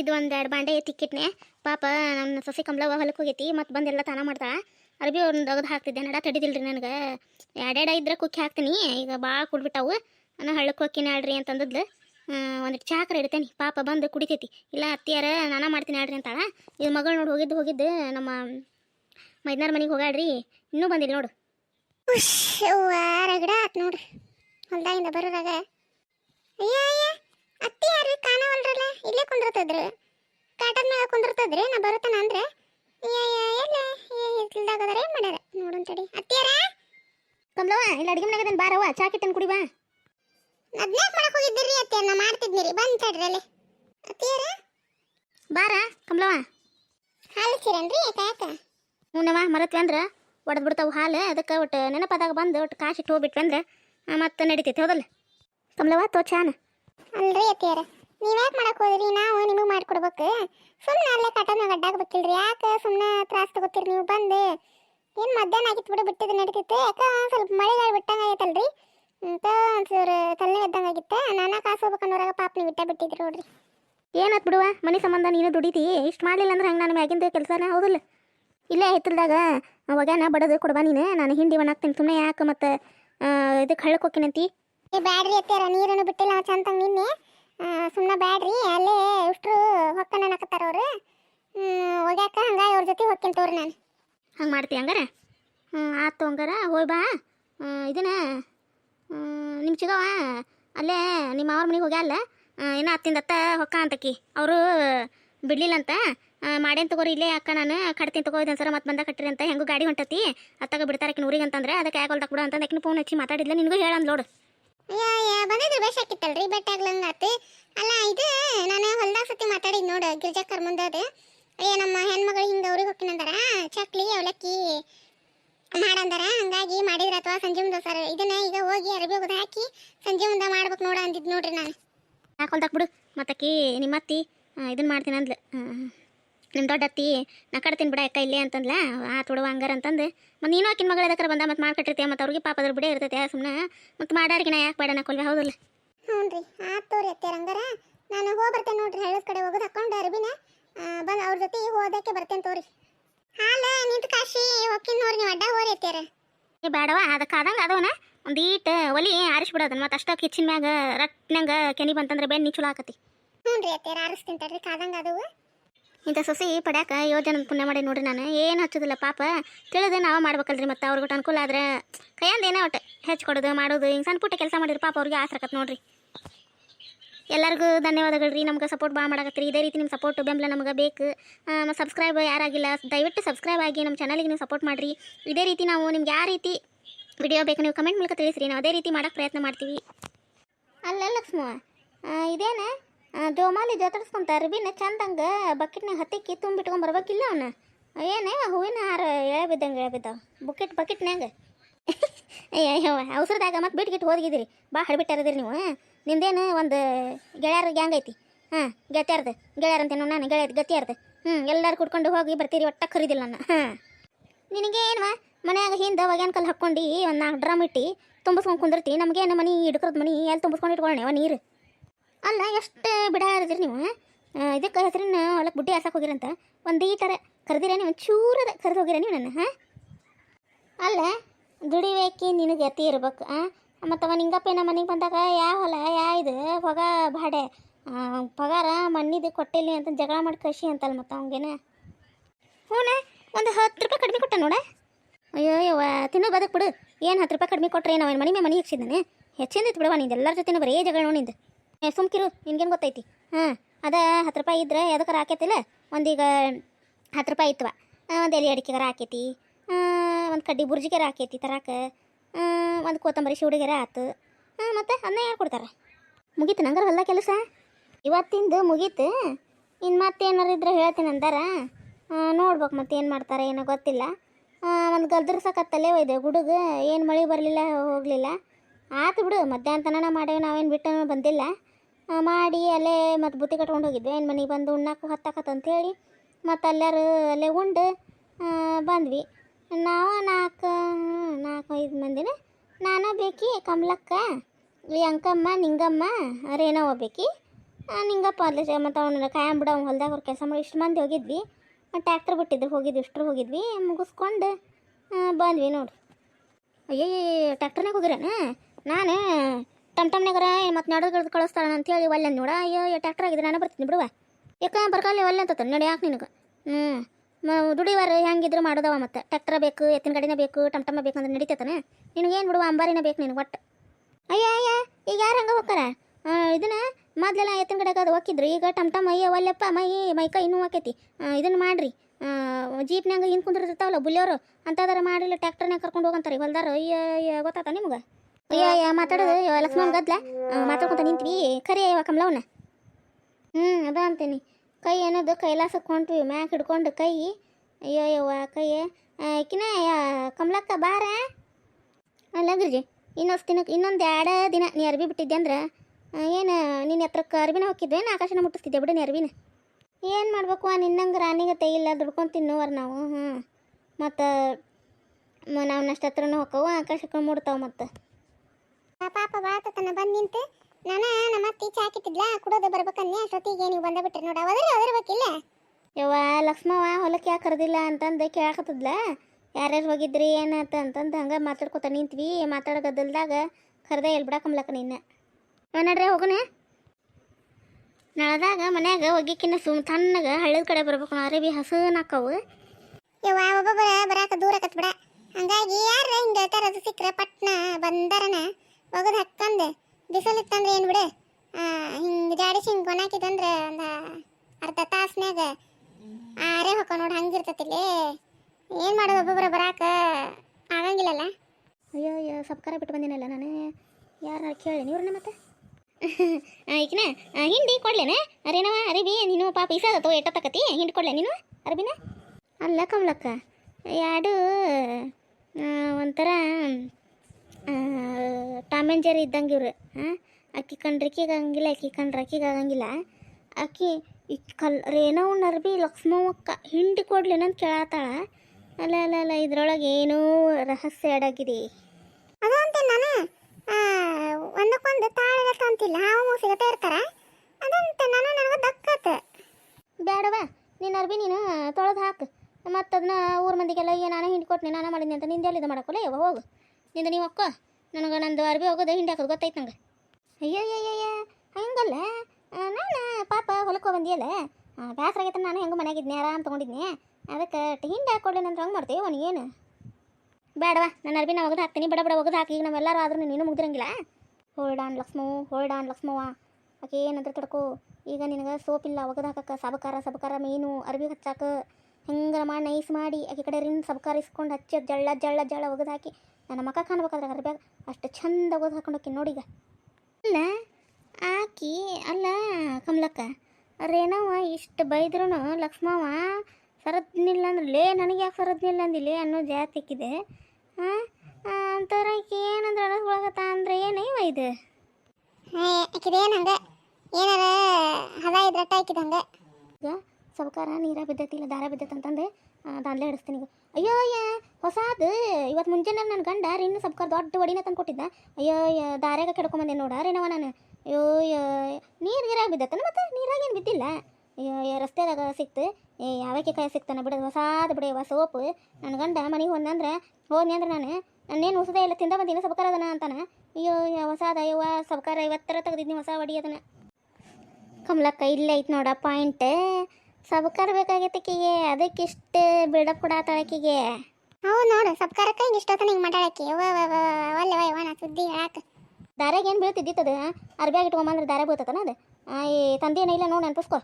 ಇದು ಎರಡು ಬಾಂಡೆ ತಿಕ್ಕಿಟ್ನೆ ಪಾಪ ನನ್ನ ಸಸಿ ಕಮಲವ್ವ ಹೊಲಕ್ಕೆ ಹೋಗೈತಿ, ಮತ್ತು ಬಂದೆಲ್ಲ ತಾನ ಮಾಡ್ತಾ ಅರ್ಬಿ ಒಂದು ಅಗದು ಹಾಕ್ತಿದ್ದೆ, ನಡ ತಡಿದಿಲ್ರಿ ನನಗೆ. ಎರಡೆಡ ಇದ್ರೆ ಕುಕ್ಕಿ ಹಾಕ್ತೀನಿ, ಈಗ ಭಾಳ ಕುಡ್ಬಿಟ್ಟವು. ನಾನು ಹಳ್ಳಕ್ಕೆ ಹೋಗ್ತೀನಿ ಹೇಳ್ರಿ ಅಂತಂದದ್ಲು. ಒಂದು ಚಾಕ್ರ ಇಡ್ತೇನೆ. ಪಾಪ ಬಂದು ಕುಡಿತೈತಿ. ಇಲ್ಲ ಅತ್ತಿಯಾರ ನಾನು ಮಾಡ್ತೀನಿ ಹೇಳ್ರಿ ಅಂತಾಳ. ಇದು ಮಗಳು ನೋಡಿ ಹೋಗಿದ್ದು ಹೋಗಿದ್ದು ನಮ್ಮ ಮೈದ್ನಾರ್ ಮನೆಗೆ ಹೋಗಾಡ್ರಿ ಇನ್ನೂ ಬಂದಿಲ್ಲ ನೋಡು. ರಗಡ ಆತ್ ನೋಡ್ರಿ ಹೊಲ್ದಾಗಿಂದ ಬರೋದಾಗ ಅಯ್ಯ ಅಯ್ಯ ಅತ್ತಿ ಯಾರು ಕಾಣವಲ್ರಲ್ಲ ಇಲ್ಲೇ ಕುಂದಿರ್ತದ್ರಿ. ಕಾಟದ ಮ್ಯಾಗ ಕುಂದಿರ್ತದ್ರಿ ನಾ ಬರುತ್ತಾನ ಅಂದ್ರೆ. ಹಿಲ್ದಾಗದಾರ ಏನ್ ಮಾಡ್ಯಾರ? ನೋಡೋಣ ತಡಿ. ಅತ್ತಿಯಾರ? ಕಮಲವ ಇಲ್ಲ ಅಡಿಗೆ ಮನೆಗದೇನು ಬಾರವ್ವ ಚಾ ಕಿಟ್ಟನ್ ಕುಡಿ ಬಾ. ಅದ್ನ್ಯಾಕ್ ಮಾಡಕ್ ಹೋಗಿದ್ದೀರಿ ಅತ್ತೆ ನಾ ಮಾಡ್ತಿದ್ನಿರಿ ಬಂದ್ ತಡ್ರಿ ಅಲ್ಲಿ. ಅತ್ತಿಯಾರ? ಬಾರ ಕಮಲವ ಹಾಲು ಚಿರನ್ರಿ ಕಾಕ ಹ್ಞೂನವ್ವ ಮರತ್ವಿ ಅಂದ್ರೆ ಒಡೆದು ಬಿಡ್ತಾವು ಹಾಲು ಅದಕ್ಕೆ ಒಟ್ಟು ನೆನಪದಾಗ ಬಂದು ಒಟ್ಟು ಕಾಶಿಟ್ಟು ಹೋಗ್ಬಿಟ್ವಿ ಅಂದ್ರೆ ಮತ್ತೆ ನಡೀತೈತೆ ಹೌದಲ್ಲ? ಕಮಲವ ತೋ ಚಾನ. ಅಲ್ರಿ ಅತ್ತಿಯಾರ ನೀವ್ಯಾಕೆ ಮಾಡಕ್ ಹೋದ್ರಿ? ನಾವು ನಿಮಗೆ ಮಾಡ್ಕೊಡ್ಬೇಕು. ಸುಮ್ಮನೆ ಅಲ್ಲೇ ಕಟನ ಗಡ್ಡಾಗ್ಬೇಕಿಲ್ರಿ ಯಾಕೆ ಸುಮ್ಮನೆ ತ್ರಾಸ ತಗೋತೀರಿ ನೀವು? ಬಂದು. ಏನು ಮಧ್ಯಾಹ್ನ ಆಗಿತ್ತು ಬಿಡು, ಬಿಟ್ಟಿದ್ದು ನಡೀತಿತ್ತು. ಯಾಕೆ ಸ್ವಲ್ಪ ಮಳೆಗಾಲ ಬಿಟ್ಟಂಗೆ ಆಗೈತಲ್ರಿ? ಅಂತ ಒಂಚೂರು ತಲೆ ಎದ್ದಂಗೆ ಆಗಿತ್ತೆ. ನಾನು ಕಾಸು ಹೋಗ್ಬೇಕನ್ನೋರಾಗ ಪಾಪ ನೀವು ಬಿಟ್ಟ ಬಿಟ್ಟಿದ್ರು ನೋಡ್ರಿ. ಏನಾತ್ ಬಿಡುವ? ಮನೆ ಸಂಬಂಧ ನೀನು ದುಡಿತಿ? ಇಷ್ಟು ಮಾಡಲಿಲ್ಲ ಅಂದ್ರೆ ಹಂಗೆ ನಾನು ಮ್ಯಾಗಿಂದ ಕೆಲಸನ ಹೌದಿಲ್ಲ ಇಲ್ಲೇ ಹಿತ್ತಲ್ದಾಗ ಒಗ್ಯಾನ ಬಡದು ಕೊಡ್ಬಾ ನೀನು. ನಾನು ಹಿಂಡಿ ಒಣ ಹಾಕ್ತೀನಿ ಸುಮ್ಮನೆ ಯಾಕೆ ಮತ್ತೆ ಇದಕ್ಕೆ ಹಳ್ಳಕ್ಕೆ ಹೋಗ್ತೀನಂತಿ ಬ್ಯಾಡ್ರಿ ಅತ್ತಾರ ನೀರನ್ನು ಬಿಟ್ಟಿಲ್ಲ ಚಂದ ನಿನ್ನೆ. ಸುಮ್ಮನೆ ಬ್ಯಾಡ್ರಿ, ಅಲ್ಲೇ ಇಷ್ಟರು ಹೊಕ್ಕನ ಅನ್ನಕತ್ತಾರ ಅವರು. ಹೋಗ್ಯಾಕ ಹಂಗಾಗಿ ಅವ್ರ ಜೊತೆ ಹೋಗ್ತೀನಿ ತೋರಿ ನಾನು. ಹಂಗೆ ಮಾಡ್ತಿ ಹಂಗಾರ? ಹ್ಞೂ ಆತು ಹಂಗಾರ, ಹೋಯ್ ಬಾ. ಇದನ್ನ ನಿಮ್ಮ ಚಿಗವ ಅಲ್ಲೇ ನಿಮ್ಮ ಅವ್ರ ಮನೆಗೆ ಹೋಗ್ಯಾಲ್ಲ ಏನೋ ಹತ್ತಿಂದತ್ತ ಹೊಕ್ಕ ಅಂತಕಿ. ಅವರು ಬಿಡ್ಲಿಲ್ಲ ಅಂತ ಮಾಡೇನ್ ತಗೋರಿ, ಇಲ್ಲೇ ಅಕ್ಕ ನಾನು, ಕಟ್ತೀನಿ ತಗೋ ಇದೊಂದು ಸರ ಮತ್ತೆ ಬಂದ ಕಟ್ಟಿರಿ ಅಂತ ಹೆಂಗೂ ಗಾಡಿ ಹೊಂಟತಿ. ಅತ್ತಾಗ ಬಿಡ್ತಾರಕಿನ ಊರಿಗೆ ಅಂತಂದ್ರೆ ಅದಕ್ಕೆ ಯಾಕೆ ಹೊಲ್ದಾಗ ಬಿಡು ಅಂತ ಆಕಿನ ಫೋನ್ ಹಚ್ಚಿ ಮಾತಾಡಿದ್ಲ. ನಿನಗೂ ಹೇಳಂದ್ ನೋಡು. ಬಂದಿದ್ರು ಬೆಟ್ಟ ಆಗ್ಲಂಗಾತು ಅಲ್ಲ, ಇದು ನಾನು ಹೊಲ್ದಾಗ ಸತಿ ಮಾತಾಡಿದ್ ನೋಡು, ಗಿರ್ಜಾಕರ್ ಮುಂದೆ ಅಯ್ಯ ಏ ನಮ್ಮ ಹೆಣ್ಮಗಳು ಹಿಂಗೆ ಅವ್ರಿಗೆ ಹೋಗ್ತೀನಂದಾರ ಚಕ್ಲಿ, ಅವಲಕ್ಕಿ ಮಾಡಂದಾರ ಹಂಗಾಗಿ ಮಾಡಿದ್ರ ಅಥವಾ ಸಂಜೆ ಮುಂದೆ ಸರ್, ಇದನ್ನ ಈಗ ಹೋಗಿ ಅರಬಿ ಹೋಗೋದು ಹಾಕಿ ಸಂಜೆ ಮುಂದೆ ಮಾಡ್ಬೇಕು ನೋಡ ಅಂದಿದ್ದು ನೋಡ್ರಿ ನಾನು. ಹೊಲ್ದಾಗ ಬಿಡು ಮತ್ತಕ್ಕಿ ನಿಮ್ಮ ಅತ್ತಿ ಇದನ್ನ ಮಾಡ್ತೀನಿ ಅಂದ್ಲು. ನಿಮ್ಮ ದೊಡ್ಡ ಅತ್ತಿ ನಾ ಕಟ್ತೀನಿ ಬಿಡ ಅಕ್ಕ ಇಲ್ಲೇ ಅಂತಂದ್ಲ. ಆ ತೊಡುವ ಹಂಗಾರ ಅಂತಂದು. ಮತ್ತು ನೀನು ಆಕಿನ ಮಗಳ ಅದಕ್ಕೆ ಬಂದ ಮತ್ತೆ ಮಾಡ್ಕಟ್ಟಿರ್ತೀಯ ಮತ್ತು ಅವ್ರಿಗೆ ಪಾಪ ಅದ್ರ ಬಿಡೇ ಇರ್ತೈತೆ ಸುಮ್ಮನೆ ಮತ್ತು ಮಾಡಾರಿಗೆ ನಾ ಯಾಕೆ ಬೇಡ ನಾ ಕೊಲ್ವೆ ಹೌದಲ್ಲ? ಹ್ಞೂ ರೀ ಆತು ತೋರಿ ಅತ್ತೆರ ಹಂಗಾರ. ನಾನು ಹೋಗಿ ಬರ್ತೇನೆ ನೋಡ್ರಿ ಹಳ್ಳದ ಕಡೆ ಹೋಗೋದು ಹಾಕೊಂಡು ಅರ್ಬಿನ. ಬಂದು ಅವ್ರ ಜೊತೆ ಹೋದಕ್ಕೆ ಬರ್ತೇನೆ ತೋರಿ. ಹಾಲ ನಿಂತು ಕಾಶಿ ಹೊಕ್ಕಿನ ನೋಡ್ರಿ ನೀವು ಅಡ್ಡ ಹೋರಿ ಅತ್ತೆರ ಏ ಬೇಡವ ಅದಕ್ಕೆ ಆದಂಗೆ ಅದವನ. ಒಂದೀಟ್ ಒಲಿ ಆರಿಸ್ಬಿಡೋದನ್ನ ಮತ್ತು ಅಷ್ಟ ಕಿಚನ್ ಮ್ಯಾಗ ರಟ್ನಂಗೆ ಕೆನಿ ಬಂತಂದ್ರೆ ಬೆಣ್ಣೆ ಚಲೋ ಆಕತಿ. ಹ್ಞೂ ರೀ ಅತ್ತೆರ ಆರಿಸ್ತೀನಿ ತಡ್ರಿ ಕಾದಂಗೆ ಅದವು ಇಂಥ ಸಸಿ ಪಡ್ಯಾಕ ಯೋಜನೆ ಪುಣ್ಯ ಮಾಡಿ ನೋಡ್ರಿ ನಾನು. ಏನು ಹಚ್ಚೋದಿಲ್ಲ ಪಾಪ. ತಿಳಿದು ನಾವು ಮಾಡ್ಬೇಕಲ್ರಿ ಮತ್ತು ಅವ್ರಿಗೆ ಅನುಕೂಲ ಆದ್ರೆ ಕೈಯಂದು ಏನೋ ಒಟ್ಟು ಹೆಚ್ಚು ಮಾಡೋದು, ಹಿಂಗೆ ಸಣ್ಣ ಪುಟ್ಟ ಕೆಲಸ ಮಾಡಿದ್ರೆ ಪಾಪ ಅವ್ರಿಗೆ ಆಸರಕತ್ ನೋಡ್ರಿ. ಎಲ್ಲರಿಗೂ ಧನ್ಯವಾದಗಳು ರೀ ನಮ್ಗೆ ಸಪೋರ್ಟ್ ಭಾಳ ಮಾಡಕತ್ತೀರಿ. ಇದೇ ರೀತಿ ನಿಮ್ಮ ಸಪೋರ್ಟ್ ಬೆಂಬಲ ನಮಗೆ ಬೇಕು. ಸಬ್ಸ್ಕ್ರೈಬ್ ಯಾರಾಗಿಲ್ಲ, ದಯವಿಟ್ಟು ಸಬ್ಸ್ಕ್ರೈಬ್ ಆಗಿ ನಮ್ಮ ಚಾನಲಿಗೆ ನೀವು ಸಪೋರ್ಟ್ ಮಾಡಿರಿ. ಇದೇ ರೀತಿ ನಾವು ನಿಮ್ಗೆ ಯಾವ ರೀತಿ ವಿಡಿಯೋ ಬೇಕು ನೀವು ಕಮೆಂಟ್ ಮೂಲಕ ತಿಳಿಸ್ರಿ. ನಾವು ಅದೇ ರೀತಿ ಮಾಡೋಕ್ಕೆ ಪ್ರಯತ್ನ ಮಾಡ್ತೀವಿ. ಅಲ್ಲ ಲಕ್ಷ್ಮವ ಇದೇನ? ಜೋಮಾಲಿ ಜೋತರಿಸ್ಕೊಂತ ಅರ್ಬಿನ ಚಂದಂಗೆ ಬಕೆಟ್ನಾಗ ಹತ್ತಿಕ್ಕಿ ತುಂಬಿಟ್ಕೊಂಡ್ ಬರ್ಬೇಕಿಲ್ಲ ಅವನ. ಏನೇ ಹೂವಿನ ಹಾರ ಎಳೆ ಬಿದ್ದಂಗೆ ಎಳೆ ಬಿದ್ದಾವ ಬುಕೆಟ್ ಬಕೆಟ್ನಾಗ ಅವಸರದಾಗ ಮತ್ತೆ ಬಿಟ್ಗಿಟ್ಟು ಹೋದಗಿದ್ರಿ. ಭಾಳ ಹಡ್ಬಿಟ್ಟಾರದಿರಿ ನೀವು ನಿಂದೇನು ಒಂದು ಗೆಳೆಯರ ಗ್ಯಾಂಗ್ ಐತಿ, ಹಾಂ? ಗೆತ್ಯಾರ್ದು ಗೆಳೆಯರಂತೇನು ನಾನು, ಗೆಳೆಯದು, ಗತಿಯಾರ್ದು. ಹ್ಞೂ ಎಲ್ಲರೂ ಕುಡ್ಕೊಂಡು ಹೋಗಿ ಬರ್ತೀರಿ, ಒಟ್ಟ ಖರೀದಿಲ್ಲ ನಾನು, ಹಾಂ? ನಿನಗೇನು ಮನ್ಯಾಗ ಹಿಂದೆ ಒಗ್ಯಾನ ಕಲ್ಲು ಹಾಕ್ಕೊಂಡು ಒಂದು ನಾಲ್ಕು ಡ್ರಮ್ ಇಟ್ಟು ತುಂಬಿಸ್ಕೊಂಡು ಕುಂದಿರ್ತಿ, ನಮಗೇನು ಮನೆ ಹಿಡ್ಕರದ ಮನೆ ಎಲ್ಲಿ ತುಂಬಿಸ್ಕೊಂಡು ಇಟ್ಕೊಳ್ಳೋಣ ನೀರು? ಅಲ್ಲ, ಎಷ್ಟು ಬಿಡ ಇರ್ತೀರಿ ನೀವು ಇದಕ್ಕೆ ಹೆಸರಿನ ಹೊಲಕ್ಕೆ ಬುಡ್ಡಿ ಹಾಸಕ್ಕೆ ಹೋಗಿರಂತ? ಒಂದೇ ಥರ. ಕರೆದಿರ ನೀವು ಚೂರದ ಕರೆದು ಹೋಗಿರ ನೀವು ನನ್ನ, ಹಾಂ? ಅಲ್ಲ, ದುಡಿಬೇಕಿ ನಿನಗೆ ಅತಿ ಇರ್ಬೇಕು ಮತ್ತು ಅವ ನಿಂಗಪ್ಪ ನಮ್ಮ ಮನೆಗೆ ಬಂದಾಗ ಯಾವ ಹೊಲ, ಯಾ ಇದು, ಹೊಗ, ಬಾಡೆ ಪಗಾರ, ಮಣ್ಣಿದು ಕೊಟ್ಟಿಲ್ಲ ಅಂತ ಜಗಳ ಮಾಡಿ ಕಳ್ಸಿ ಅಂತಲ್ಲ ಮತ್ತು ಅವಂಗೇನ? ಹ್ಞೂ ಒಂದು ಹತ್ತು ರೂಪಾಯಿ ಕಡಿಮೆ ಕೊಟ್ಟ ನೋಡ. ಅಯ್ಯೋ ಯವ್ವ ತಿನ್ನೋ ಬದಕ್ ಬಿಡು. ಏನು ಹತ್ತು ರೂಪಾಯಿ ಕಡಿಮೆ ಕೊಟ್ರೆ ನಾವು ಮನೆ ಮೇಲೆ ಮನೆ ಹೆಚ್ಚಿದ್ದಾನೆ ಹೆಚ್ಚಿಂದಿತ್ತು ಬಿಡವ ನಿಂದು ಎಲ್ಲರ ಜೊತೆ ಬರೀ ಜಗಳ ನೋಡಿಂದು ಏ, ಸುಮ್ಕಿರು, ನಿನ್ಗೇನು ಗೊತ್ತೈತಿ? ಹಾಂ, ಅದ ಹತ್ತು ರೂಪಾಯಿ ಇದ್ರೆ ಎದಕ್ಕಾರ ಹಾಕೈತಿಲ್ಲ? ಒಂದೀಗ ಹತ್ತು ರೂಪಾಯಿ ಇತ್ತವ ಒಂದು ಎಲೆ ಅಡಿಕೆಗಾರ ಹಾಕೈತಿ. ಒಂದು ಕಡ್ಡಿ ಬುರ್ಜಿಗೆರ ಹಾಕೈತಿ ತರಾಕ. ಒಂದು ಕೊತ್ತಂಬರಿ ಶಿವಡಿಗೆರ ಆತು. ಮತ್ತು ಅನ್ನ ಯಾರು ಕೊಡ್ತಾರೆ? ಮುಗೀತು ನಂಗಾರ ಹೊಲ ಕೆಲಸ? ಇವತ್ತಿಂದು ಮುಗೀತು. ಇನ್ನು ಮತ್ತೇನಾರು ಇದ್ರೆ ಹೇಳ್ತೀನಿ ಅಂದಾರ. ನೋಡ್ಬೇಕು ಮತ್ತೆ ಏನು ಮಾಡ್ತಾರೆ ಏನೋ ಗೊತ್ತಿಲ್ಲ. ಒಂದು ಗಲ್ದರ್ಸಕತ್ತಲ್ಲೇ ಒಯ್ದೆ. ಗುಡುಗ ಏನು ಮಳೆ ಬರಲಿಲ್ಲ, ಹೋಗಲಿಲ್ಲ. ಆತು ಬಿಡು ಮಧ್ಯಾಹ್ನ ತನಕ ಮಾಡೇವಿ ನಾವೇನು ಬಿಟ್ಟು ಬಂದಿಲ್ಲ. ಮಾಡಿ ಅಲ್ಲೇ ಮತ್ತು ಬುತ್ತಿ ಕಟ್ಕೊಂಡು ಹೋಗಿದ್ವಿ. ಏನು ಮನೆಗೆ ಬಂದು ಉಣ್ಣಾಕು ಹತ್ತಾಕತ್ತ ಅಂತೇಳಿ ಮತ್ತು ಎಲ್ಲರೂ ಅಲ್ಲೇ ಉಂಡು ಬಂದ್ವಿ. ನಾವು ನಾಲ್ಕು ನಾಲ್ಕು ಐದು ಮಂದಿನ ನಾನು ಬೇಕಿ, ಕಮಲಕ್ಕ ಈ ಅಂಕಮ್ಮ ನಿಂಗಮ್ಮ ರೇನೋ ಬೇಕಿ ನಿಂಗಪ್ಪ ಅಲ್ಲೇ ಮತ್ತು ಅವನ ಕಾಯಂ ಬಿಡ ಅವ್ನು ಹೊಲ್ದಾಗ ಅವ್ರು ಕೆಲಸ ಮಾಡಿ ಇಷ್ಟು ಮಂದಿ ಹೋಗಿದ್ವಿ. ಟ್ಯಾಕ್ಟ್ರ್ ಬಿಟ್ಟಿದ್ರು ಹೋಗಿದ್ವಿ, ಇಷ್ಟರು ಹೋಗಿದ್ವಿ, ಮುಗಿಸ್ಕೊಂಡು ಬಂದ್ವಿ ನೋಡಿ. ಅಯ್ಯಯ್ಯ ಟ್ಯಾಕ್ಟರ್ನಾಗ ಹೋಗಿರೇನ ನಾನು ಟಮ್ ಟಮ್ನಾಗರ ಮತ್ತು ನಡೆದು ಅಂತ ಹೇಳಿ ಒಲ್ಲೆ ನೋಡ, ಅಯ್ಯೋ ಟ್ಯಾಕ್ಟರ್ ಆಗಿದೆ ನಾನು ಬರ್ತೀನಿ ಬಿಡುವ. ಯಾಕೆ ಬರ್ಕಲ್ಲಿ ಒಲ್ಲೆ ಅಂತ ನೋಡಿ ಯಾಕೆ ನಿನಗೆ. ಹ್ಞೂ ದುಡಿವಾರ ಹೆಂಗಿದ್ರು ಮಾಡೋದವ ಮತ್ತೆ. ಟ್ಯಾಕ್ಟರ್ ಬೇಕು, ಎತ್ತಿನ ಗಾಡಿನೇ ಬೇಕು ಟಮ್ ಟಮ್ಮ ಬೇಕಂದ್ರೆ ನಿನಗೆ ನಿನಗೇನು ಬಿಡುವ, ಅಂಬಾರಿನ ಬೇಕು ನಿನಗೆ ಒಟ್ಟು. ಅಯ್ಯ ಅಯ್ಯ, ಈಗ ಯಾರು ಹಂಗೆ ಹೋಗ್ತಾರ ಇದನ್ನ ಮೊದಲೆಲ್ಲ ಎತ್ತಿನ ಕಡೆಗೆ ಅದು ಹೋಗಿದ್ರು ಈಗ ಟಮ್ ಅಯ್ಯ, ಒಲ್ಲೆಪ್ಪ, ಮೈ ಮೈಕ ಇನ್ನೂ ಹಾಕೈತಿ. ಇದನ್ನು ಮಾಡ್ರಿ. ಜೀಪ್ನಾಗ ಹಿಂದೆ ಕುಂದಿರ್ತಿರ್ತಾವಲ್ಲ ಬುಲಿಯೋರು ಅಂತದಾರ ಮಾಡಿಲ್ಲ ಟ್ಯಾಕ್ಟರ್ನಾಗ ಕರ್ಕೊಂಡು ಹೋಗಂತಾರೆ. ಹೊಲ್ದಾರ ಅಯ್ಯ, ಗೊತ್ತಾತ ನಿಮ್ಗೆ? ಅಯ್ಯ ಮಾತಾಡೋದು? ಲಕ್ಷ್ಮಣ ಗದ್ಲ ಮಾತಾಡ್ಕೊಂತ ನಿಂತ್ವಿ ಕರಿ ಅಯ್ಯವ ಕಮಲವನ್ನ ಹ್ಞೂ ಅದ ಅಂತೀನಿ. ಕೈ ಏನದು ಕೈಲಾಸಕ್ಕೆ ಹೊಂಟ್ವಿ ಮ್ಯಾಕ್ ಹಿಡ್ಕೊಂಡು ಕೈ. ಅಯ್ಯೋ ಅಯ್ಯವ್ವ ಕೈ. ಆಕಿನ ಕಮಲಕ್ಕ ಬಾರ? ಅಲ್ಲ, ಗುರುಜಿ, ಇನ್ನೊಂದು ದಿನಕ್ಕೆ ಇನ್ನೊಂದು ಎರಡು ದಿನ ನೀ ಅರ್ಬಿ ಬಿಟ್ಟಿದ್ದೆ ಅಂದ್ರೆ ಏನು ನಿನ್ನ ಹತ್ರಕ್ಕೆ ಅರ್ಬಿನ ಹೋಗಿದ್ವಿ ಏನು ಆಕಾಶನ ಮುಟ್ಟಿಸ್ತಿದ್ದೆ ಬಿಡು ನೀ ಅರ್ಬಿನ? ಏನು ಮಾಡ್ಬೇಕು ನಿನ್ನಂಗೆ ರಾಣಿಗತೆ ಇಲ್ಲ, ದುಡ್ಕೊಂಡು ತಿನ್ನೋವರ್ ನಾವು ಹ್ಞೂ ಮತ್ತು ನಾವು ನಷ್ಟ ಹತ್ರನೂ ಹೋಕ್ಕವು, ಆಕಾಶಕ್ಕೆ ಮುಡ್ತಾವೆ ಮತ್ತು. ಆ ಪಾಪ ತನ್ನ ಬಂದ್ ನಿಂತು. ನಾನು ನಮ್ಮ ಅತ್ತಿ ಚಾ ಹಾಕಿಟ್ಟಿದ್ಲ ಕುಡೋದು ಬರ್ಬೇಕನ್ನೇ. ಅಷ್ಟೊತ್ತಿಗೆ ನೀವು ಬಂದ ಬಿಟ್ರಿ ನೋಡ ಅದ್ರ ಅದ್ರ ಬೇಕಿಲ್ಲ ಯವ್ವ ಲಕ್ಷ್ಮವ್ವ ಹೊಲಕ್ಕೆ ಯಾಕೆ ಕರೆದಿಲ್ಲ ಅಂತಂದು ಕೇಳಾಕತ್ತದ್ಲ. ಯಾರ್ಯಾರು ಹೋಗಿದ್ರಿ ಏನಾತ ಅಂತಂದು ಹಂಗೆ ಮಾತಾಡ್ಕೊತ ನಿಂತ್ವಿ. ಮಾತಾಡೋದಲ್ದಾಗ ಕರೆದೇ ಕಮ್ಲಕ್ಕ ನಿನ್ನ. ನಡ್ರಿ ಹೋಗೋಣ ನಳದಾಗ ಮನ್ಯಾಗ ಒಗ್ಗಿಕ್ಕಿನ್ನ ಸುಮ್ ತಣ್ಣಗೆ ಹಳ್ಳದ ಕಡೆ ಬರ್ಬೇಕು ಅರೇಬಿ ಹಸನಾಕವು ಯವ್ವ ಒಬ್ಬೊಬ್ಬರ ಬರಾಕ ದೂರ ಕತ್ಬಿಡ. ಹಂಗಾಗಿ ಯಾರ ಹಿಂಗೆ ತರದು ಸಿಕ್ಕರೆ ಪಟ್ನ ಬಂದರನ. ಒಗದ್ ಹಕ್ಕಂದೆ ಬಿಸಿಲಿತ್ತಂದ್ರೆ ಏನು ಬಿಡು? ಹಿಂಗೆ ಜಾಡಿಸಿ ಹಿಂಗೆ ಕೊನಾಕಿದಂದ್ರೆ ಒಂದ ಅರ್ಧ ತಾಸ್ನ್ಯಾಗ ಆರೇ ಹೊಕ್ಕ ನೋಡಿ ಹಂಗಿರ್ತತಿಲ್ಲಿ ಏನು ಮಾಡೋದು ಒಬ್ಬೊಬ್ಬರ ಬರಾಕ ಆಗಂಗಿಲ್ಲಲ್ಲ? ಅಯ್ಯೋ ಅಯ್ಯೋ ಸಬ್ಕಾರ ಬಿಟ್ಟು ಬಂದಿನಲ್ಲ ನಾನು? ಯಾರು ಕೇಳಿ ನೀವ್ರನ್ನ ಮತ್ತೆ? ಈಕಿನ? ಹಿಂಡಿ ಕೊಡ್ಲೇನೆ? ಅರೇನವ ಅರಿಬಿ ನೀನು ಪಾಪ ಎಟ್ಟ ತಕತಿ ಹಿಂಡಿ ಕೊಡ್ಲೆ ನೀನು ಅರಬಿನ? ಅಲ್ಲ ಕಮಲಕ್ಕ ಎರಡು ಒಂಥರ ಟಾಮ್ ಆ್ಯಂಡ್ ಜೆರಿ ಇದ್ದಂಗೆ ಇವ್ರು. ಹಾಂ ಅಕ್ಕಿ ಕಂಡ್ರಿಕಿಗೆ ಆಗಂಗಿಲ್ಲ ಅಕ್ಕಿ ಕಂಡ್ರಕ್ಕಿಗೆ ಆಗಂಗಿಲ್ಲ. ಅಕ್ಕಿ ಈ ಕಲ್ ರೇಣವ್ನ ಅರ್ಬಿ ಲಕ್ಷ್ಮವ್ವಕ್ಕ ಹಿಂಡಿ ಕೊಡ್ಲೇನಂತ ಕೇಳತ್ತಾಳ ಅಲ್ಲ ಅಲ್ಲ ಅಲ್ಲ ಇದ್ರೊಳಗೆ ಏನೂ ರಹಸ್ಯ ಅಡಗಿದೆ. ಅದಂತೆ ಅಂತ ನಾನು ಒಂದಕ್ಕೊಂದು ತಾಳೆಲ್ಲ ತಂತಿಲ್ಲ ಹಾವು ಸಿಗತಾ ಇರ್ತಾರ. ಅದಂತ ನಾನು ನನಗೆ ದಕ್ಕತ್ತ ಬೇಡವ ನೀನು ಅರ್ಬಿ ನೀನು ತೊಳೆದು ಹಾಕು. ಮತ್ತು ಅದನ್ನ ಊರ ಮಂದಿಗೆಲ್ಲ ಏನಾನ ನಾನು ಹಿಂಡಿ ಕೊಟ್ಟು ನಾನು ಮಾಡಿದ್ನಿ ಅಂತ ನಿಂದೆ ಇದು ಮಾಡಕ್ಕಲ್ಲ ಯವ್ವ ಹೋಗು. ನಿಂದು ನೀವು ಅಕ್ಕ ನನಗೆ ನಂದು ಅರ್ಬಿ ಹೋಗೋದು, ಹಿಂಡಿ ಹಾಕೋದು ಗೊತ್ತೈತೆ ನಂಗೆ. ಅಯ್ಯೋ ಅಯ್ಯೋ ಹಂಗಲ್ಲ. ನಾನು ಪಾಪ ಹೊಲಕ್ಕೆ ಬಂದಿಯಲ್ಲ ಆಗೈತೆ ನಾನು ಹೆಂಗೆ ಮನೆಯಾಗಿದ್ನಿ, ಆರಾಮ್ ತೊಗೊಂಡಿದ್ನಿ. ಅದಕ್ಕೆ ಹಿಂಡಿ ಹಾಕೊಡ್ಲಿ ಅಂದ್ರೆ ಹಂಗೆ ಮಾಡ್ತೇವೆ ಏನು? ಬೇಡವಾ ನನ್ನ ಅರ್ಬಿ ನಾ ಒಗದು ಹಾಕ್ತೀನಿ, ಬಡ ಬಡ ಒಗದು ಹಾಕಿ ಈಗ ನಾವೆಲ್ಲರೂ ಆದ್ರೂ ನೀನು ಮುಗ್ದಿರಂಗಿಲ್ಲ. Hold on Lakshmav hold on Lakshmavva ಆಕೆ ಏನಂದ್ರೆ ತಡ್ಕೋ ಈಗ ನಿನಗೆ ಸೋಪ್ ಇಲ್ಲ ಒಗದು ಹಾಕಕ್ಕೆ, ಸಬಕಾರ ಸಬಕಾರ, ಮೀನು, ಅರ್ಬಿ ಹಚ್ಚಾಕ ಹೆಂಗಾರ ಮಾಡಿ ನೈಸ್ ಮಾಡಿ ಆಕೆ ಕಡೆ ರಿನ್ ಸಬ್ಕಾರ ಇಸ್ಕೊಂಡು ಹಚ್ಚಿ ಜಳ್ಳ ಜಳ್ಳ ಜಳ್ಳ ಒಗದು ಹಾಕಿ ನನ್ನ ಮಕ್ಕ ಕಾಣ್ಬೇಕಾದ್ರೆ ಅರ್ಬ್ಯಾಗ ಅಷ್ಟು ಚಂದ ಒಗೆದು ಹಾಕೊಂಡು ಹೋಗಿ ನೋಡೀಗ ಅಲ್ಲ ಆಕಿ ಅಲ್ಲ ಕಮಲಕ್ಕ ರೇಣವ ಇಷ್ಟು ಬೈದ್ರೂ ಲಕ್ಷ್ಮವ ಸರದ್ನಿಲ್ಲ ಅಂದ್ರೆ ಲೇ ನನಗೆ ಯಾಕೆ ಸರದ್ನಿಲ್ಲ ಅಂದಿಲ್ಲ ಅನ್ನೋ ಜಾತಿಕ್ಕಿದೆ ಹಾಂ ಅಂತಾರೆ ಆಕೆ ಏನಂದ್ರೆ ಅಳಸ್ಕೊಳಕತ್ತ ಅಂದ್ರೆ ಏನೈವ ಇದು? ಆಕಿದೇನು ಹಂಗ? ಏನಾರ ಹದ ಇದ್ರಟ್ಟ ಆಕಿದಂಗ ಈಗ ಸಬಕಾರ ನೀರ ಬಿದ್ದತಿಲ್ಲ ದಾರ ಬಿದ್ದೈತಿ ಅಂತಂದು ದಾನ್ಲೆ ಹಿಡಿಸ್ತೀನಿ ಅಯ್ಯೋ ಯಾ ಹೊಸಾದು ಇವತ್ತು ಮುಂಜಾನೆ ನನ್ನ ಗಂಡ ಇನ್ನು ಸಬ್ಕಾರ ದೊಡ್ಡ ಒಡಿನ ತಂದು ಕೊಟ್ಟಿದ್ದ. ಅಯ್ಯೋ ದಾರ್ಯಾಗ ಕೆಡ್ಕೊಂಬಂದೆ ನೋಡ ರೇನವ ನಾನು. ಅಯ್ಯೋ ನೀರು ಗಿರಾಗ ಬಿದ್ದತ್ತನ ಮತ್ತೆ ನೀರಾಗೇನು ಬಿದ್ದಿಲ್ಲ? ಅಯ್ಯೋ ರಸ್ತೆದಾಗ ಸಿಕ್ತು. ಏ, ಯಾವಕ್ಕೆ ಕೈ ಸಿಗ್ತಾನೆ ಬಿಡೋದು ಹೊಸಾದು ಬಿಡೆಯವ ಸೋಪು. ನನ್ನ ಗಂಡ ಮನೆಗೆ ಹೋದಂದ್ರೆ ಹೋದ್ನಿ ಅಂದ್ರೆ ನಾನು ನಾನೇನು ಹೊಸದೇ ಇಲ್ಲ, ತಿಂದ ಬಂದಿನ, ಸಬ್ಕಾರ ಅದನ ಅಂತಾನೆ. ಅಯ್ಯೋ ಹೊಸಾದ ಅಯ್ಯವ್ವ ಸಬಕಾರ ಇವತ್ತರ ತೆಗ್ದಿದ್ನಿ, ಹೊಸ ಒಡಿ ಅದನ್ನ ಕಮಲಕ್ಕ, ಇಲ್ಲೇ ಐತೆ ನೋಡ, ಪಾಯಿಂಟ್. ಸಬಕಾರ ಬೇಕಾಗಿತ್ತು ಆಕಿಗೆ ಅದಕ್ಕೆ ಇಷ್ಟ ಬಿಲ್ಡಪ್ ಕೂಡ ಆಕಿಗೆ ಹೌದು ನೋಡು ಸಬ್ಕಾರಕ್ಕ ಹಿಂಗೆ ಇಷ್ಟೊತ್ತನ ಹಿಂಗೆ ಮಾತಾಡಕ್ಕೆ. ವ ಒಲ್ಲೆ ಸುದ್ದಿ ಹೇಳಕ್ಕೆ ದಾರ್ಯಾಗ ಏನು ಬೀಳ್ತಿದ್ದಿತ್ತದ ಅರ್ಬ್ಯಾಗ ಇಟ್ಕೊಂಬಂದ್ರೆ ದಾರ ಬೀಳ್ತತನ ಅದು? ಈ ತಂದೇನ ಇಲ್ಲ ನೋಡಿ ನೆನಪಿಸ್ಕೊ.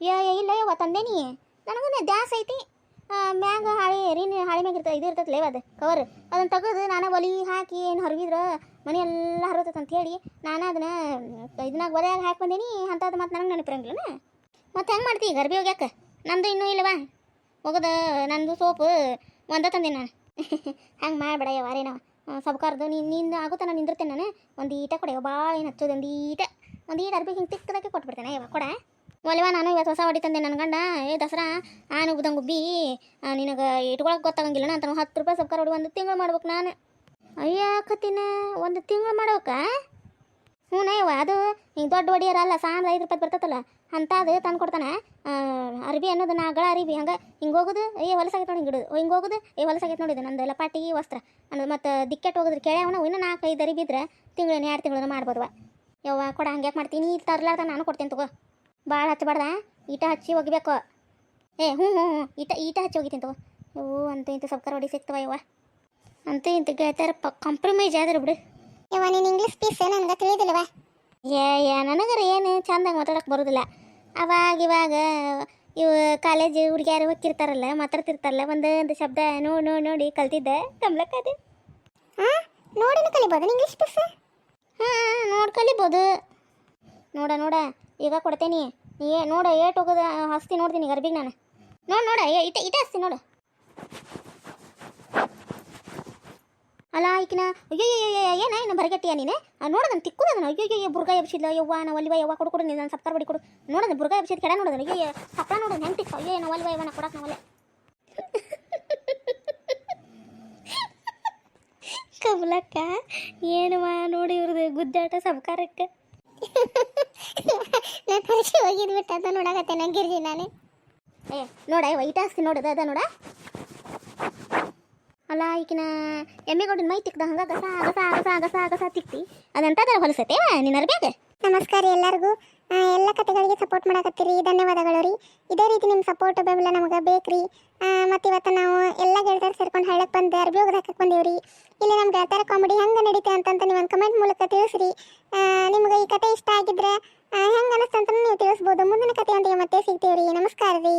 ಯಾ ಇಲ್ಲ ಯವ್ವ ತಂದೇನಿ. ನನಗೂ ದ್ಯಾಸ್ ಐತಿ. ಮ್ಯಾಗ ಹಾಳಿ ರೀನ್ ಹಾಳಿ ಮ್ಯಾಗ ಇರ್ತದೆ ಇದು ಇರ್ತೈತೆ ಲೇವ್ ಅದು ಕವರ್ ಅದನ್ನು ತೆಗೆದು ನಾನು ಒಲಿ ಹಾಕಿ ಏನು ಹರಗಿದ್ರೆ ಮನೆ ಎಲ್ಲ ಹರತೈತೆ ಅಂತ ಹೇಳಿ ನಾನು ಅದನ್ನ ಇದನ್ನಾಗ ಒಲೆಯಾಗ ಹಾಕಿ ಬಂದೀನಿ ಅಂಥದ್ದು ಮತ್ತು ನನಗೆ ನೆನಪಿರಂಗಿಲ್ಲ ಮತ್ತೆ ಹೆಂಗೆ ಮಾಡ್ತಿ? ಗರ್ಭಿ ಹೋಗ್ಯಾಕ. ನಂದು ಇನ್ನೂ ಇಲ್ಲವಾ? ಹೋಗದ, ನಂದು ಸೋಪು. ಒಂದ ತಂದೆ ನಾನು ಹಂಗೆ ಮಾಡಬೇಡ ಯಾವಾರೇ ನಾವು. ಸಬ್ಕಾರ್ದು. ನಿಂದು ಆಗುತ್ತ ನಾನು ನಿಂದಿರ್ತೇನೆ ನಾನು. ಒಂದು ಈಟ ಕೊಡೆ. ಭಾಳ ಏನು ಹಚ್ಚೋದು? ಒಂದು ಈಟ. ಒಂದು ಈಟ ಅರ್ಬಿ ಹಿಂಗೆ ತಿಕ್ಕದಕ್ಕೆ ಕೊಟ್ಬಿಡ್ತೇನೆ. ಯಾವ ಕೊಡ. ಒಲೆವಾ ನಾನು ಇವತ್ತು ಹೊಸ ಹೊಡಿ ತಂದೆ ನನ್ನ ಗಂಡ. ಏ, ದಸರಾ, ಆನು ಉಬ್ದಂಗೆ ಉಬ್ಬಿ ನಿನಗೆ ಇಟ್ಕೊಳಕ್ಕೆ ಗೊತ್ತಾಗಂಗಿಲ್ಲ ಅಂತ ಹತ್ತು ರೂಪಾಯಿ ಸಬ್ಕಾರ ಹೊಡಿ ಒಂದು ತಿಂಗಳು ಮಾಡ್ಬೇಕು ನಾನು. ಅಯ್ಯ, ಕತ್ತಿನ, ಒಂದು ತಿಂಗಳು ಮಾಡ್ಬೇಕಾ? ಹ್ಞೂ ಅದು ಹಿಂಗೆ ದೊಡ್ಡ ಒಡಿಯರಲ್ಲ ಸಾಂದ್ರ ಐದು ರೂಪಾಯಿ ಬರ್ತದಲ್ಲ ಅಂತ ಅದು ತಂದು ಕೊಡ್ತಾನೆ. ಅರ್ಬಿ ಅನ್ನೋದು ನಾಗಳ ಅರಿಬಿ, ಹಂಗೆ ಹಿಂಗೆ ಹೋಗೋದು, ಏ ಹೊಲಸಾಗೈತೆ ನೋಡಿ ಹಿಂಗೆ ಇಡೋದು ಹಿಂಗೆ ಹೋಗೋದು, ಏ ಹೊಲಸಾಗೈತೆ ನೋಡಿದ್ದು ನಂದು ಲಪಾಟಿ ವಸ್ತ್ರ. ಅನ್ನೋದು ಮತ್ತು ದಿಕ್ಕೆಟ್ ಹೋಗಿದ್ರೆ ಕೇಳ್ಯಾವನ ಇನ್ನೂ ನಾಲ್ಕು ಐದು ಅರಿಬಿ ಇದ್ರೆ ತಿಂಗಳು ಎರಡು ತಿಂಗಳು ಮಾಡ್ಬೋದವ ಯವ್ವ, ಕೊಡ, ಹಂಗೆ ಮಾಡ್ತೀನಿ ಇಲ್ಲಿ ತರ್ಲಾರ್ದ ನಾನು ಕೊಡ್ತೀನಿ ತಗೋ. ಭಾಳ ಹಚ್ಚಬಾರ್ದ ಈಟ ಹಚ್ಚಿ ಒಗಿಬೇಕು. ಏ ಹ್ಞೂ ಹ್ಞೂ ಹ್ಞೂ ಈಟ ಈಟ ಹಚ್ಚಿ ಹೋಗಿತೀನಿ ತಗೋ. ಓ ಅಂತೂ ಇಂಥ ಸಬ್ಕರ್ ಹೊಡಿ ಸಿಗ್ತವ, ಯವ್ವ. ಅಂತೂ ಇಂತ ಗೆಳತಿಯರ ಪ ಕಾಂಪ್ರಮೈಸ್ ಆದ್ರೆ ಬಿಡು. ಯವ್ವ ನೀನು ಇಂಗ್ಲೀಷ್ ಪೀಸ್ ನನಗೆ ತಿಳಿದಿಲ್ಲವ ಏ ನನಗರ ಏನು? ಚಂದಾಗ ಮಾತಾಡಕ್ಕೆ ಬರೋದಿಲ್ಲ. ಅವಾಗ ಇವಾಗ ಇವು ಕಾಲೇಜ್ ಹುಡುಗಿಯಾರು ಹೋಗ್ತಿರ್ತಾರಲ್ಲ ಮಾತಾಡ್ತಿರ್ತಾರಲ್ಲ ಒಂದೊಂದು ಶಬ್ದ ನೋಡಿ ನೋಡಿ ನೋಡಿ ಕಲ್ತಿದ್ದೆ ಕಮ್ಲಕ್ಕದೆ. ಹಾಂ ನೋಡಿನ ಕಲಿಬೋದು ಇಂಗ್ಲೀಷ್ ಪೀಸ್ ಹಾಂ ನೋಡಿ ಕಲಿಬೋದು. ನೋಡ ನೋಡ ಈಗ ಕೊಡ್ತೇನಿ. ನೀ ಏ- ನೋಡ ಏಟ್ ಹೋಗೋದ ಹಸ್ತಿ ನೋಡ್ತೀನಿ ಗರ್ಬಿಗೆ ನಾನು. ನೋಡು ನೋಡ ಇಟ ಇಟ ಹಸ್ತಿ ನೋಡು. ಅಲ್ಲ, ಈಕಿನ ಅಯ್ಯೋ ಏನ, ಏನು ಬರಗಟ್ಟಿಯ ನೀನೆ? ನೋಡ ನಾನು ತಿಕ್ಕು ನಾನು ಅಯ್ಯೋ ಬುರ್ಗ ಎಬ್ಸಿದ್ಲ ಯವ್ವ ನಾನು ಒಲಿವ ಯವ್ವ ಕೊಡು ಕೊಡು, ನೀನು ಸಪ್ತಾರ ಬಡಿ ಕೊಡು. ನೋಡೋದು ಬುರ್ಗ ಎಬ್ಸಿದ್ ಕೆಡ ನೋಡೋದು ಅಯ್ಯೋ ಸಪ್ಳ ನೋಡೋದು ಹೆಂಗೆ ತಿಕ್ಕು ಅಯ್ಯೋ ನಾ ಒಲಿವ ಯವನ ಕೊಡಕ್ಕೆ ನಾ ಒಲೆ ಕಮಲಕ್ಕ ಏನವ ನೋಡಿ ಇವ್ರದ್ದು ಗುದ್ದಾಟ ಸಬ್ಕಾರಕ್ಕೆ ನಾನು ಹೋಗಿದ್ಬಿಟ್ಟು ಅದ ನೋಡಕತ್ತೆ ನಂಗಿರ್ಜಿ ನಾನು. ಏ, ನೋಡ ವೈಟ್ ಹಾಸ್ತಿ ನೋಡದ, ಅದ ನೋಡ. ಅಲ್ಲ ಈಕಿನ ಎಮ್ಮೆಗೌಡನ ಮೈ ತಿಕ್ದ ಹಂಗ ಗಸ ಗಸ ಗಸ ಗಸ ಗಸ ತಿಕ್ತಿ. ಅದಂತದರ ಹೊಲಸತೆ ನಿನ್ನ ಅರ್ಬ್ಯಾಗ? ನಮಸ್ಕಾರ ಎಲ್ಲರಿಗೂ. ಎಲ್ಲ ಕತೆಗಳಿಗೆ ಸಪೋರ್ಟ್ ಮಾಡಕತ್ತೀರಿ. ಧನ್ಯವಾದಗಳು ರೀ. ಇದೇ ರೀತಿ ನಿಮ್ಮ ಸಪೋರ್ಟ್ ಬೆಂಬಲ ನಮಗೆ ಬೇಕ್ರಿ ಮತ್ತು ಇವತ್ತು ನಾವು ಎಲ್ಲ ಗೆಳತಿಯರು ಸೇರ್ಕೊಂಡು ಹಳ್ಳಕ್ಕೆ ಬಂದು ಅರ್ಬಿ ಹೋಗೋದು ಹಾಕಕ್ಕೆ ಬಂದೀವ್ರಿ ಇಲ್ಲಿ ನಮ್ಮ ಕಾಮಿಡಿ ಹೆಂಗೆ ನಡೀತೆ ಅಂತಂತ ನೀವು ಒಂದು ಕಮೆಂಟ್ ಮೂಲಕ ತಿಳಿಸ್ರಿ. ನಿಮ್ಗೆ ಈ ಕತೆ ಇಷ್ಟ ಆಗಿದ್ರೆ ಹೆಂಗೆ ಅನಿಸ್ತಂತ ನೀವು ತಿಳಿಸ್ಬೋದು. ಮುಂದಿನ ಕಥೆಯೊಂದಿಗೆ ಮತ್ತೆ ಸಿಗ್ತೀವಿ ರೀ. ನಮಸ್ಕಾರ ರೀ.